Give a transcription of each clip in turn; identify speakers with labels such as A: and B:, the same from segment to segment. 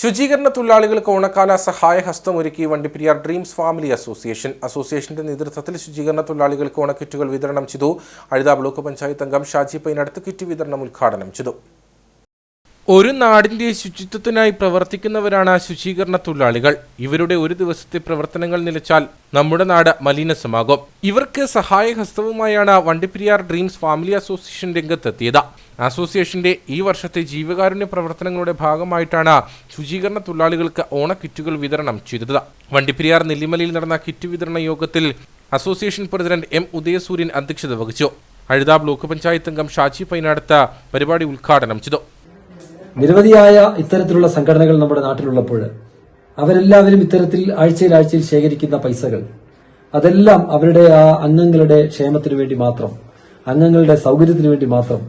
A: ശുചീകരണ തൊഴിലാളികൾക്ക് ഓണക്കാല സഹായ ഹസ്തമൊരുക്കി വണ്ടിപ്പെരിയാർ ഡ്രീംസ് ഫാമിലി അസോസിയേഷൻ. അസോസിയേഷന്റെ നേതൃത്വത്തിൽ ശുചീകരണ തൊഴിലാളികൾക്ക് ഓണക്കിറ്റുകൾ വിതരണം ചെയ്തു. അഴുത ബ്ലോക്ക് പഞ്ചായത്ത് അംഗം ഷാജി പൈനടുത്ത് കിറ്റ് വിതരണം ഉദ്ഘാടനം ചെയ്തു. ഒരു നാടിന്റെ ശുചിത്വത്തിനായി പ്രവർത്തിക്കുന്നവരാണ് ശുചീകരണ തൊഴിലാളികൾ. ഇവരുടെ ഒരു ദിവസത്തെ പ്രവർത്തനങ്ങൾ നിലച്ചാൽ നമ്മുടെ നാട് മലിനസമാകും. ഇവർക്ക് സഹായഹസ്തവുമായാണ് വണ്ടിപ്പെരിയാർ ഡ്രീംസ് ഫാമിലി അസോസിയേഷൻ രംഗത്തെത്തിയത്. അസോസിയേഷന്റെ ഈ വർഷത്തെ ജീവകാരുണ്യ പ്രവർത്തനങ്ങളുടെ ഭാഗമായിട്ടാണ് ശുചീകരണ തൊഴിലാളികൾക്ക് ഓണക്കിറ്റുകൾ വിതരണം ചെയ്തത്. വണ്ടിപ്പെരിയാർ നെല്ലിമലയിൽ നടന്ന കിറ്റ് വിതരണ യോഗത്തിൽ അസോസിയേഷൻ പ്രസിഡന്റ് എം ഉദയസൂര്യൻ അധ്യക്ഷത വഹിച്ചു. അഴുത ബ്ലോക്ക് പഞ്ചായത്ത് അംഗം ഷാജി പൈനാടത്ത് പരിപാടി ഉദ്ഘാടനം ചെയ്തു.
B: നിരവധിയായ ഇത്തരത്തിലുള്ള സംഘടനകൾ നമ്മുടെ നാട്ടിലുള്ളപ്പോൾ അവരെല്ലാവരും ഇത്തരത്തിൽ ആഴ്ചയിൽ ആഴ്ചയിൽ ശേഖരിക്കുന്ന പൈസകൾ അതെല്ലാം അവരുടെ ആ അംഗങ്ങളുടെ ക്ഷേമത്തിനു വേണ്ടി മാത്രം അംഗങ്ങളുടെ സൗകര്യത്തിന് വേണ്ടി മാത്രം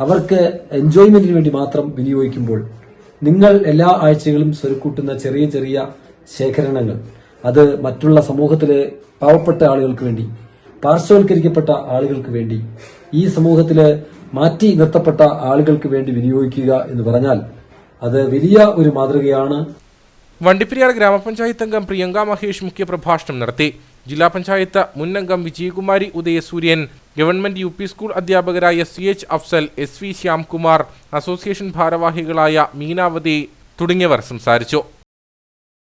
B: അവർക്ക് എൻജോയ്മെന്റിന് വേണ്ടി മാത്രം വിനിയോഗിക്കുമ്പോൾ നിങ്ങൾ എല്ലാ ആഴ്ചകളും സ്വരുക്കൂട്ടുന്ന ചെറിയ ചെറിയ ശേഖരണങ്ങൾ അത് മറ്റുള്ള സമൂഹത്തിലെ പാവപ്പെട്ട ആളുകൾക്ക് വേണ്ടി പാർശ്വവൽക്കരിക്കപ്പെട്ട ആളുകൾക്ക് വേണ്ടി ഈ സമൂഹത്തിൽ മാറ്റി നിർത്തപ്പെട്ട ആളുകൾക്ക് വേണ്ടി വിനിയോഗിക്കുക എന്ന് പറഞ്ഞാൽ അത് വലിയ ഒരു മാതൃകയാണ്.
A: വണ്ടിപ്പെരിയാർ ഗ്രാമപഞ്ചായത്ത് അംഗം പ്രിയങ്ക മഹേഷ് മുഖ്യപ്രഭാഷണം നടത്തി. ജില്ലാ പഞ്ചായത്ത് മുൻ അംഗം Vijayakumari Udayasuryan government U P school അധ്യാപകരായ C H Afsal S V Shyamkumar association ഭാരവാഹികളായ മീനാവതി തുടങ്ങിയവർ സംസാരിച്ചു.